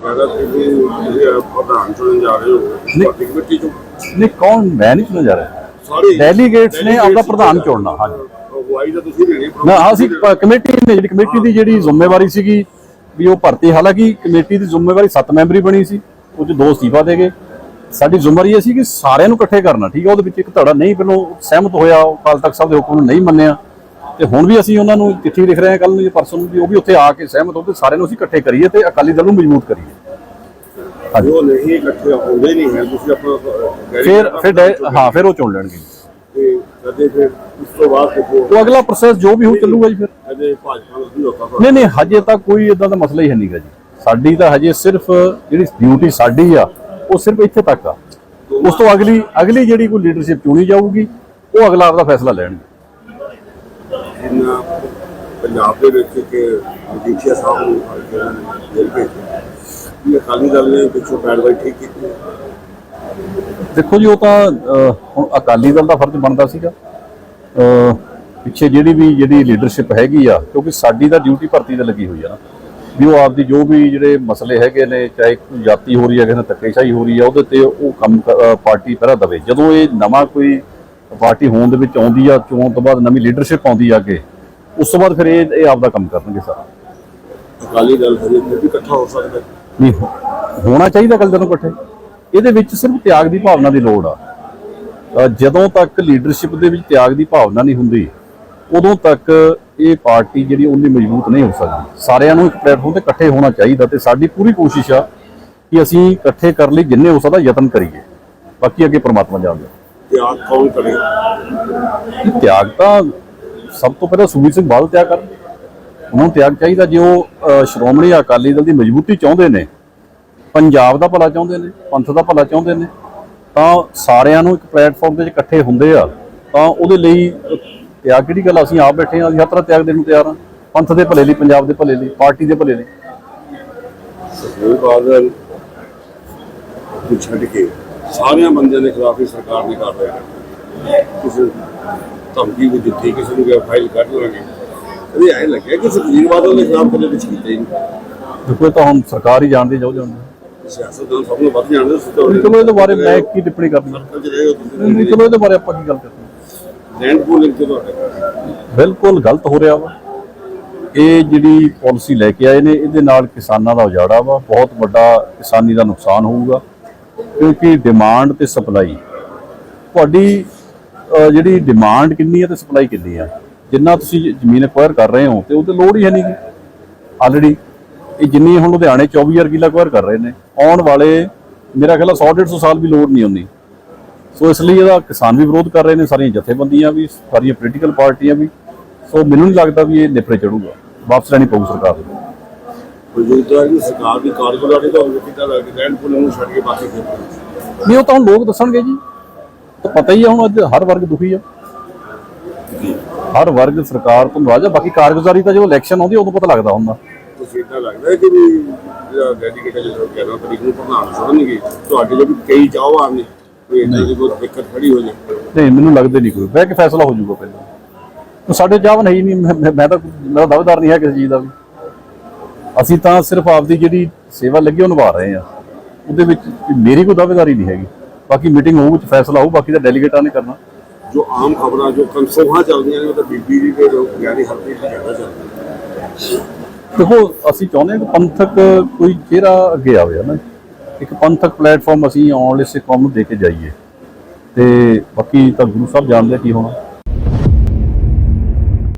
ਵੀ ਤੁਸੀਂ ਪ੍ਰਧਾਨ ਚੁਣਨ ਜਾ ਰਹੇ ਹੋ ਤੁਹਾਡੀ ਕਮੇਟੀ ਚੋਂ। ਨਹੀਂ ਕੌਣ? ਮੈਂ ਨਹੀਂ ਚੁਣਿਆ ਜਾ ਰਿਹਾ। ਸਾਰੇ ਡੈਲੀਗੇਟਸ ਨੇ ਆਪਦਾ ਪ੍ਰਧਾਨ ਚੁਣਨਾ ਹਾਂਜੀ। ਅਗਵਾਈ ਤਾਂ ਤੁਸੀਂ ਲੈਣੀ ਨਾ ਅਸੀਂ ਪ- ਕਮੇਟੀ ਨੇ ਜਿਹੜੀ ਕਮੇਟੀ ਦੀ ਜਿਹੜੀ ਜ਼ਿੰਮੇਵਾਰੀ ਸੀਗੀ ਵੀ ਉਹ ਭਰਤੀ ਹਾਲਾਂਕਿ ਕਮੇਟੀ ਦੀ ਜ਼ਿੰਮੇਵਾਰੀ 7 ਮੈਂਬਰੀ ਬਣੀ ਸੀ ਉਹ 'ਚ ਦੋ ਅਸਤੀਫਾ ਦੇ ਗਏ। ਸਾਡੀ ਜ਼ਿੰਮੇਵਾਰੀ ਇਹ ਸੀ ਕਿ ਸਾਰਿਆਂ ਨੂੰ ਇਕੱਠੇ ਕਰਨਾ ਠੀਕ ਹੈ ਉਹਦੇ ਵਿੱਚ ਇੱਕ ਧੜਾ ਨਹੀਂ ਪਹਿਲੋਂ ਸਹਿਮਤ ਹੋਇਆ ਅਕਾਲ ਤਖਤ ਸਾਹਿਬ ਦੇ ਹੁਕਮ ਨੂੰ ਨਹੀਂ ਮੰਨਿਆ। ਤੇ ਹੁਣ ਵੀ ਅਸੀਂ ਉਹਨਾਂ ਨੂੰ ਚਿੱਠੀ ਲਿਖ ਰਹੇ ਹਾਂ ਕੱਲ ਨੂੰ ਜਾਂ ਪਰਸੋਂ ਨੂੰ ਵੀ ਉਹ ਵੀ ਉੱਥੇ ਆ ਕੇ ਸਹਿਮਤ ਹੋ ਤੇ ਸਾਰਿਆਂ ਨੂੰ ਅਸੀਂ ਇਕੱਠੇ ਕਰੀਏ ਤੇ ਅਕਾਲੀ ਦਲ ਨੂੰ ਮਜ਼ਬੂਤ ਕਰੀਏ। ਜੋ ਨਹੀਂ ਇਕੱਠੇ ਹੁੰਦੇ ਨਹੀਂ ਹੈ ਤੁਸੀਂ ਆਪਣਾ ਫਿਰ ਫਿਰ ਹਾਂ ਫਿਰ ਉਹ ਚੁਣ ਲੈਣਗੇ। ਤੇ ਕਦੇ ਫਿਰ ਉਸ ਤੋਂ ਬਾਅਦ ਦੇਖੋ ਉਹ ਅਗਲਾ ਪ੍ਰੋਸੈਸ ਜੋ ਵੀ ਹੋ ਚੱਲੂਗਾ ਜੀ ਫਿਰ। ਭਾਜਪਾ ਨੂੰ ਨਹੀਂ ਨਹੀਂ ਹਜੇ ਤੱਕ ਕੋਈ ਇਦਾਂ ਦਾ ਮਸਲਾ ਹੀ ਹੈ ਨਹੀਂਗਾ ਜੀ। ਸਾਡੀ ਤਾਂ ਹਜੇ ਸਿਰਫ ਜਿਹੜੀ ਡਿਊਟੀ ਸਾਡੀ ਆ ਉਹ ਸਿਰਫ ਇੱਥੇ ਤੱਕ ਆ। ਉਸ ਤੋਂ ਅਗਲੀ ਅਗਲੀ ਜਿਹੜੀ ਕੋਈ ਲੀਡਰਸ਼ਿਪ ਚੁਣੀ ਜਾਊਗੀ ਉਹ ਅਗਲਾ ਆਪਦਾ ਫੈਸਲਾ ਲੈਣਗੇ। ਜਿੰਨਾ ਪੰਜਾਬ ਦੇ ਵਿੱਚ ਕਿ ਮਜੀਠੀਆ ਸਾਹਿਬ ਨੂੰ ਫੜ ਕੇ ਜੇਲ੍ਹ ਭੇਜਿਆ ਇਹ ਅਕਾਲੀ ਦਲ ਨੇ ਪਿੱਛੋਂ ਪੈਰਵਾਈ ਠੀਕ ਕੀਤੀ ਦੇਖੋ ਜੀ, ਉਹ ਤਾਂ ਹੁਣ ਅਕਾਲੀ ਦਲ ਦਾ ਫਰਜ਼ ਬਣਦਾ ਸੀਗਾ। ਪਿੱਛੇ ਜਿਹੜੀ ਵੀ, ਜਿਹੜੀ ਲੀਡਰਸ਼ਿਪ ਹੈਗੀ ਆ, ਕਿਉਂਕਿ ਸਾਡੀ ਤਾਂ ਡਿਊਟੀ ਭਰਤੀ ਤੇ ਲੱਗੀ ਹੋਈ ਆ ਨਾ। ਵੀ ਉਹ ਆਪਦੀ ਜੋ ਵੀ ਜਿਹੜੇ ਮਸਲੇ ਹੈਗੇ ਨੇ, ਚਾਹੇ ਜਾਤੀ ਹੋ ਰਹੀ ਹੈ ਕਿਸੇ ਨਾਲ ਧੱਕੇਸ਼ਾਹੀ ਹੋ ਰਹੀ ਹੈ ਉਹਦੇ ਤੇ ਉਹ ਕੰਮ ਪਾਰਟੀ ਪਹਿਰਾ ਦਵੇ। ਜਦੋਂ ਇਹ ਨਵਾਂ ਕੋਈ ਪਾਰਟੀ ਹੋਣ ਦੇ ਵਿੱਚ ਆਉਂਦੀ ਆ ਚੋਣ ਤੋਂ ਬਾਅਦ ਨਵੀਂ ਲੀਡਰਸ਼ਿਪ ਆਉਂਦੀ ਆ ਅੱਗੇ। ਉਸ ਤੋਂ ਬਾਅਦ ਫਿਰ ਇਹ ਇਹ ਆਪਦਾ ਕੰਮ ਕਰਨਗੇ ਸਾਰਾ। ਅਕਾਲੀ ਦਲ ਹਜੇ ਵੀ ਇਕੱਠਾ ਹੋ ਸਕਦਾ। ਨਹੀਂ ਹੋਣਾ ਚਾਹੀਦਾ ਕੱਲ ਜਦੋਂ ਇਕੱਠੇ। ਇਹਦੇ ਵਿੱਚ ਸਿਰਫ ਤਿਆਗ ਦੀ ਭਾਵਨਾ ਦੀ ਲੋੜ ਆ। ਜਦੋਂ ਤੱਕ ਲੀਡਰਸ਼ਿਪ ਦੇ ਵਿੱਚ ਤਿਆਗ ਦੀ ਭਾਵਨਾ ਨਹੀਂ ਹੁੰਦੀ ਉਦੋਂ ਤੱਕ ਇਹ ਪਾਰਟੀ ਜਿਹੜੀ ਉਹਦੀ ਮਜ਼ਬੂਤ ਨਹੀਂ ਹੋ ਸਕਦੀ। ਸਾਰਿਆਂ ਨੂੰ ਇੱਕ ਪਲੇਟਫਾਰਮ ਤੇ ਇਕੱਠੇ ਹੋਣਾ ਚਾਹੀਦਾ ਤੇ ਸਾਡੀ ਪੂਰੀ ਕੋਸ਼ਿਸ਼ ਆ ਕਿ ਅਸੀਂ ਇਕੱਠੇ ਕਰਨ ਲਈ ਜਿੰਨੇ ਹੋ ਸਕਦਾ ਯਤਨ ਕਰੀਏ। ਬਾਕੀ ਅੱਗੇ ਪ੍ਰਮਾਤਮਾ ਜਾਣਦਾ। ਕੌਣ ਕਰੇ? ਇਹ ਤਿਆਗ ਤਾਂ ਸਭ ਤੋਂ ਪਹਿਲਾਂ ਸੁਖਬੀਰ ਸਿੰਘ ਬਾਦਲ ਤਿਆਗ ਕਰਨ। ਉਹਨਾਂ ਨੂੰ ਤਿਆਗ ਚਾਹੀਦਾ ਜੇ ਉਹ ਸ਼੍ਰੋਮਣੀ ਅਕਾਲੀ ਦਲ ਦੀ ਮਜ਼ਬੂਤੀ ਚਾਹੁੰਦੇ ਨੇ ਪੰਜਾਬ ਦਾ ਭਲਾ ਚਾਹੁੰਦੇ ਨੇ ਪੰਥ ਦਾ ਭਲਾ ਚਾਹੁੰਦੇ ਨੇ ਤਾਂ ਸਾਰਿਆਂ ਨੂੰ ਇੱਕ ਪਲੇਟਫਾਰਮ ਤੇ ਜੇ ਇਕੱਠੇ ਹੁੰਦੇ ਆ। ਤਾਂ ਉਹਦੇ ਲਈ ਤਿਆਗ ਕਿਹੜੀ ਗੱਲ ਅਸੀਂ ਆਪ ਬੈਠੇ ਆ ਅਸੀਂ ਹਰ ਤਰ੍ਹਾਂ ਤਿਆਗ ਦੇਣ ਨੂੰ ਤਿਆਰ ਆ ਪੰਥ ਦੇ ਭਲੇ ਲਈ ਪੰਜਾਬ ਦੇ ਭਲੇ ਲਈ ਪਾਰਟੀ ਦੇ ਭਲੇ ਲਈ। ਸੁਖਬੀਰ ਬਾਦਲ ਛੱਡ ਕੇ ਸਾਰਿਆਂ ਬੰਦਿਆਂ ਦੇ ਖਿਲਾਫ ਹੀ ਸਰਕਾਰ ਨੇ ਕਰ ਰਹੇ ਨੇ ਕਿਸੇ ਧਮਕੀ ਵੀ ਦਿੱਤੀ ਕਿਸੇ ਨੂੰ ਕਿਹਾ ਫਾਈਲ ਕੱਢ ਲਾਂਗੇ। ਕਦੇ ਐ ਲੱਗਿਆ ਕਿ ਬਾਦਲ ਦੇ ਖਿਲਾਫ ਕਦੇ ਕੁਝ ਕੀਤਾ ਹੀ ਨਹੀਂ? ਦੇਖੋ ਤਾਂ ਹੁਣ ਸਰਕਾਰ ਹੀ ਜਾਣਦੀ ਜਾਓ ਜਾਣਦੀ। ਸਿਆਸਤਦਾਨ ਸਭ ਨੂੰ ਵੱਧ ਜਾਣਦੇ ਤੁਸੀਂ ਤਾਂ ਚਲੋ ਇਹਦੇ ਬਾਰੇ ਮੈਂ ਕੀ ਟਿੱਪਣੀ ਕਰਨੀ? ਸਰਕਾਰ 'ਚ ਰਹੇ ਹੋ ਤੁਸੀਂ ਨਹੀਂ ਚਲੋ ਇਹਦੇ ਬਾਰੇ ਆਪਾਂ ਕੀ ਗੱਲ ਕਰਨੀ? ਲੈਂਡ ਪੂਲਿੰਗ ਤੇ ਤੁਹਾਡੇ ਬਿਲਕੁਲ ਗਲਤ ਹੋ ਰਿਹਾ ਵਾ। ਇਹ ਜਿਹੜੀ ਪਾਲਿਸੀ ਲੈ ਕੇ ਆਏ ਨੇ ਇਹਦੇ ਨਾਲ ਕਿਸਾਨਾਂ ਦਾ ਉਜਾੜਾ ਵਾ। ਬਹੁਤ ਵੱਡਾ ਕਿਸਾਨੀ ਦਾ ਨੁਕਸਾਨ ਹੋਊਗਾ। ਕਿਉਂਕਿ ਡਿਮਾਂਡ ਤੇ ਸਪਲਾਈ ਤੁਹਾਡੀ ਜਿਹੜੀ ਡਿਮਾਂਡ ਕਿੰਨੀ ਹੈ ਤੇ ਸਪਲਾਈ ਕਿੰਨੀ ਆ? ਜਿੰਨਾ ਤੁਸੀਂ ਜ਼ਮੀਨ ਐਕਵਾਇਰ ਕਰ ਰਹੇ ਹੋ ਤੇ ਉਹ ਤੇ ਲੋੜ ਹੀ ਹੈ ਨਹੀਂ ਆਲਰੇਡੀ ਇਹ ਜਿੰਨੀ ਹੁਣ ਲੁਧਿਆਣੇ 24000 ਕਿੱਲਾ ਐਕਵਾਇਰ ਕਰ ਰਹੇ ਨੇ, ਆਉਣ ਵਾਲੇ ਮੇਰਾ ਖਿਆਲ 100 150 ਸਾਲ ਵੀ ਲੋੜ ਨਹੀਂ ਹੁੰਦੀ ਸੋ ਇਸ ਲਈ ਇਹਦਾ ਕਿਸਾਨ ਵੀ ਵਿਰੋਧ ਕਰ ਰਹੇ ਨੇ, ਸਾਰੀਆਂ ਜਥੇਬੰਦੀਆਂ ਵੀ, ਸਾਰੀਆਂ ਪੋਲੀਟੀਕਲ ਪਾਰਟੀਆਂ ਵੀ। ਸੋ ਮੈਨੂੰ ਨਹੀਂ ਲੱਗਦਾ ਵੀ ਇਹ ਨਿਪਰੇ ਚੜੂਗਾ। ਵਾਪਸ ਲੈਣੀ ਪਊ ਸਰਕਾਰ ਨੂੰ। ਮੌਜੂਦਾ ਦੀ ਸਰਕਾਰ ਦੀ ਕਾਰਗੁਜ਼ਾਰੀ ਤਾਂ ਉਹ ਕਿਤਾ ਲੱਗ ਲੈਂਡ ਪੂਲਿੰਗ ਨੂੰ ਛੱਡ ਕੇ ਬਾਕੀ ਖੇਤਰ ਨਹੀਂ ਉਹ ਤਾਂ ਹੁਣ ਲੋਕ ਦੱਸਣਗੇ ਜੀ। ਤਾਂ ਪਤਾ ਹੀ ਆ ਹੁਣ ਅੱਜ ਹਰ ਵਰਗ ਦੁਖੀ ਆ। ਹਰ ਵਰਗ ਸਰਕਾਰ ਤੋਂ ਨਾਰਾਜ਼ ਆ। ਬਾਕੀ ਕਾਰਗੁਜ਼ਾਰੀ ਤਾਂ ਜਦੋਂ ਇਲੈਕਸ਼ਨ ਆਉਂਦੀ ਉਦੋਂ ਪਤਾ ਲੱਗਦਾ ਹੁੰਦਾ। ਤੁਸੀਂ ਇਦਾਂ ਲੱਗਦਾ ਹੈ ਕਿ ਵੀ ਜਿਹੜਾ ਡੈਡੀਕੇਟਡ ਜਿਹੜਾ 11 ਤਰੀਕ ਨੂੰ ਪ੍ਰਧਾਨ ਚੁਣਨਗੇ ਤੁਹਾਡੇ ਜੋ ਵੀ ਕਈ ਚਾਹਵਾਨ ਨੇ ਕੋਈ ਇੰਨੀ ਦੀ ਦਿੱਕਤ ਖੜੀ ਹੋ ਜਾਏ ਨਹੀਂ ਮੈਨੂੰ ਲੱਗਦਾ ਨਹੀਂ ਕੋਈ। ਬਹਿ ਕੇ ਫੈਸਲਾ ਹੋ ਜਾਊਗਾ ਪਹਿਲਾਂ। ਉਹ ਸਾਡੇ ਚਾਹਵਨ ਹੈ ਹੀ ਨਹੀਂ। ਮੈਂ- ਮੈਂ ਮੈਂ ਤਾਂ ਮੇਰਾ ਦਾਅਵੇਦਾਰ ਨਹੀਂ ਹੈ ਕਿਸੇ ਚੀਜ਼ ਦਾ ਵੀ। ਅਸੀਂ ਤਾਂ ਸਿਰਫ ਆਪਦੀ ਜਿਹੜੀ ਸੇਵਾ ਲੱਗੀ ਉਹ ਨਿਭਾ ਰਹੇ ਆ। ਉਹਦੇ ਵਿੱਚ ਮੇਰੀ ਕੋਈ ਦਾਅਵੇਦਾਰੀ ਨਹੀਂ ਹੈਗੀ। ਬਾਕੀ ਮੀਟਿੰਗ ਹੋਊ ਵਿੱਚ ਫੈਸਲਾ ਹੋਊ ਬਾਕੀ ਤਾਂ ਡੈਲੀਗੇਟਾਂ ਨੇ ਕਰਨਾ। ਜੋ ਆਮ ਖਬਰਾਂ ਜੋ ਕਨਸੋਹਾਂ ਚੱਲਦੀਆਂ ਨੇ ਉਹ ਤਾਂ ਬੀਬੀ ਦੀ ਤੇ ਗਿਆਨੀ ਹਰਪ੍ਰੀਤ ਦੀ ਜ਼ਿਆਦਾ ਚੱਲਦੀ ਦੇਖੋ ਅਸੀਂ ਚਾਹੁੰਦੇ ਹਾਂ ਕਿ ਪੰਥਕ ਕੋਈ ਚਿਹਰਾ ਅੱਗੇ ਆਵੇ ਨਾ ਇੱਕ ਪੰਥਕ ਪਲੇਟਫਾਰਮ ਅਸੀਂ ਆਉਣ ਲਈ ਸਿੱਖ ਕੌਮ ਨੂੰ ਦੇ ਕੇ ਜਾਈਏ। ਤੇ ਬਾਕੀ ਤਾਂ ਗੁਰੂ ਸਾਹਿਬ ਜਾਣਦੇ ਕੀ ਹੋਣਾ।